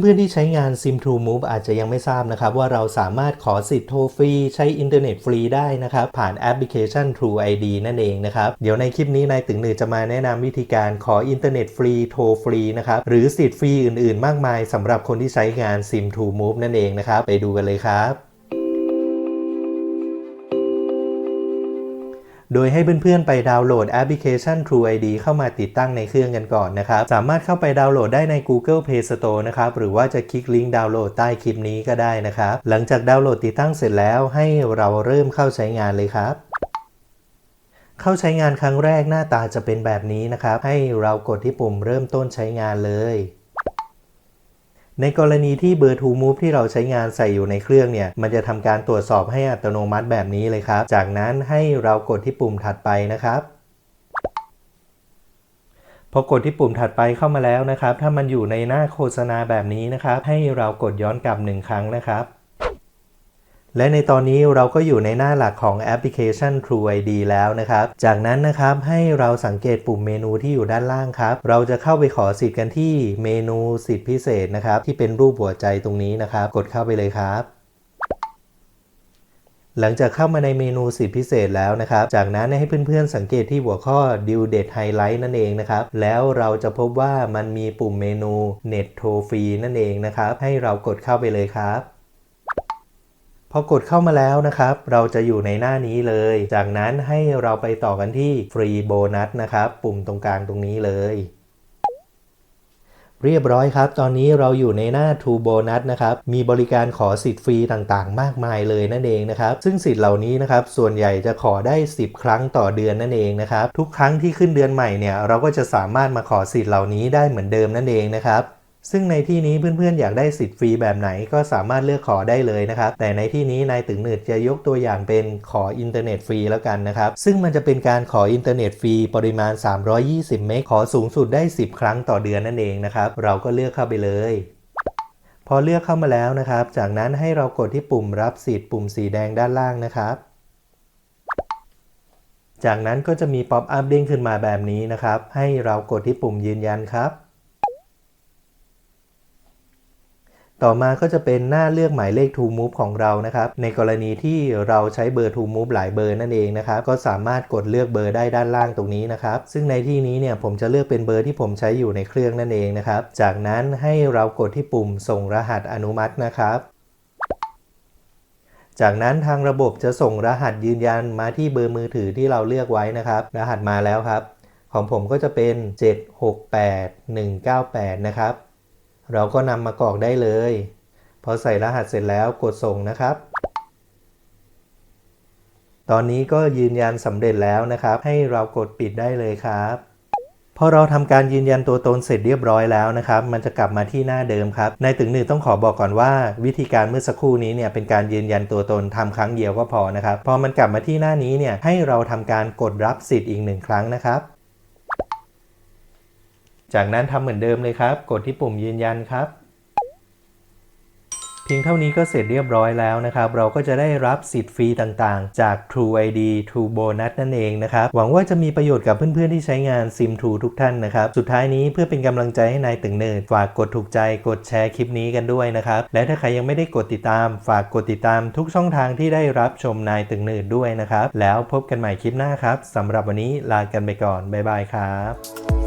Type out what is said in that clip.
เพื่อนๆที่ใช้งาน Sim True Move อาจจะยังไม่ทราบนะครับว่าเราสามารถขอสิทธิ์โทรฟรี ใช้อินเทอร์เน็ตฟรีได้นะครับ ผ่านแอปพลิเคชัน True ID นั่นเองนะครับ เดี๋ยวในคลิปนี้นายตึงหนือจะมาแนะนำวิธีการขออินเทอร์เน็ตฟรีโทรฟรีนะครับ หรือสิทธิ์ฟรีอื่นๆ มากมายสำหรับคนที่ใช้งาน Sim True Move นั่นเองนะครับ ไปดูกันเลยครับ โดยให้เพื่อนๆ ไปดาวน์โหลดแอปพลิเคชัน True ID เข้ามาติดตั้งในเครื่องกันก่อนนะครับ สามารถเข้าไปดาวน์โหลดได้ใน Google Play Store นะครับ หรือว่าจะคลิกลิงก์ดาวน์โหลดใต้คลิปนี้ก็ได้นะครับ หลังจากดาวน์โหลดติดตั้งเสร็จแล้ว ให้เราเริ่มเข้าใช้งานเลยครับเข้าใช้งานครั้งแรกหน้าตาจะเป็นแบบนี้นะครับ ให้เรากดที่ปุ่มเริ่มต้นใช้งานเลย ในกรณีที่เบอร์ To Move ที่เราใช้งานใส่อยู่ในเครื่องเนี่ย มันจะทำการตรวจสอบให้อัตโนมัติแบบนี้เลยครับ จากนั้นให้เรากดที่ปุ่มถัดไปนะครับ พอกดที่ปุ่มถัดไปเข้ามาแล้วนะครับ ถ้ามันอยู่ในหน้าโฆษณาแบบนี้นะครับ ให้เรากดย้อนกลับหนึ่งครั้งนะครับ และในตอนนี้เราก็อยู่ในหน้าหลักของแอปพลิเคชัน True ID แล้วนะครับ จากนั้นนะครับให้เราสังเกตปุ่มเมนูที่อยู่ด้านล่างครับ เราจะเข้าไปขอสิทธิ์กันที่เมนูสิทธิพิเศษนะครับ ที่เป็นรูปหัวใจตรงนี้นะครับ กดเข้าไปเลยครับ หลังจากเข้ามาในเมนูสิทธิพิเศษแล้วนะครับ จากนั้นให้เพื่อนๆสังเกตที่หัวข้อ Due Date Highlight นั่นเองนะครับ แล้วเราจะพบว่ามันมีปุ่มเมนู Net t o Free นั่นเองนะครับ ให้เรากดเข้าไปเลยครับ พอกดเข้ามาแล้วนะครับ เราจะอยู่ในหน้านี้เลย จากนั้นให้เราไปต่อกันที่ฟรีโบนัสนะครับ ปุ่มตรงกลางตรงนี้เลย เรียบร้อยครับ ตอนนี้เราอยู่ในหน้า True Bonus นะครับ มีบริการขอสิทธิ์ฟรีต่างๆ มากมายเลยนั่นเองนะครับ ซึ่งสิทธิ์เหล่านี้นะครับ ส่วนใหญ่จะขอได้ 10 ครั้งต่อเดือนนั่นเองนะครับ ทุกครั้งที่ขึ้นเดือนใหม่เนี่ย เราก็จะสามารถมาขอสิทธิ์เหล่านี้ได้เหมือนเดิมนั่นเองนะครับ ซึ่งในที่นี้เพื่อนๆอยากได้สิทธิ์ฟรีแบบไหนก็สามารถเลือกขอได้เลยนะครับ แต่ในที่นี้นายตึงหนืดจะยกตัวอย่างเป็นขออินเทอร์เน็ตฟรีแล้วกันนะครับ ซึ่งมันจะเป็นการขออินเทอร์เน็ตฟรีปริมาณ 320 เมกขอสูงสุดได้ 10 ครั้งต่อเดือนนั่นเองนะครับ เราก็เลือกเข้าไปเลยพอเลือกเข้ามาแล้วนะครับ จากนั้นให้เรากดที่ปุ่มรับสิทธิ์ปุ่มสีแดงด้านล่างนะครับ จากนั้นก็จะมีป๊อปอัพเด้งขึ้นมาแบบนี้นะครับ ให้เรากดที่ปุ่มยืนยันครับ ต่อมาก็จะเป็นหน้าเลือกหมายเลข To Move ของเรานะครับ ในกรณีที่เราใช้เบอร์ To Move หลายเบอร์นั่นเองนะครับ ก็สามารถกดเลือกเบอร์ได้ด้านล่างตรงนี้นะครับ ซึ่งในที่นี้เนี่ยผมจะเลือกเป็นเบอร์ที่ผมใช้อยู่ในเครื่องนั่นเองนะครับ จากนั้นให้เรากดที่ปุ่มส่งรหัสอนุมัตินะครับจากนั้นทางระบบจะส่งรหัสยืนยันมาที่เบอร์มือถือที่เราเลือกไว้นะครับ รหัสมาแล้วครับ ของผมก็จะเป็น 768198 นะครับ เราก็นำมากรอกได้เลย พอใส่รหัสเสร็จแล้วกดส่งนะครับ ตอนนี้ก็ยืนยันสำเร็จแล้วนะครับ ให้เรากดปิดได้เลยครับพอเราทำการยืนยันตัวตนเสร็จเรียบร้อยแล้วนะครับ มันจะกลับมาที่หน้าเดิมครับ ในถึงหนึ่งต้องขอบอกก่อนว่า วิธีการเมื่อสักครู่นี้เนี่ยเป็นการยืนยันตัวตนทำครั้งเดียวก็พอนะครับ พอมันกลับมาที่หน้านี้เนี่ยให้เราทำการกดรับสิทธิ์อีกหนึ่งครั้งนะครับ จากนั้นทำเหมือนเดิมเลยครับ กดที่ปุ่มยืนยันครับ เพียงเท่านี้ก็เสร็จเรียบร้อยแล้วนะครับ เราก็จะได้รับสิทธิ์ฟรีต่างๆ จาก True ID True Bonus นั่นเองนะครับ หวังว่าจะมีประโยชน์กับเพื่อนๆที่ใช้งาน Sim True ทุกท่านนะครับ สุดท้ายนี้เพื่อเป็นกำลังใจให้นายตึงเนิร์ดฝากกดถูกใจกดแชร์คลิปนี้กันด้วยนะครับ และถ้าใครยังไม่ได้กดติดตาม ฝากกดติดตามทุกช่องทางที่ได้รับชมนายตึงเนิร์ดด้วยนะครับ แล้วพบกันใหม่คลิปหน้าครับสำหรับวันนี้ลากันไปก่อนบ๊ายบายครับ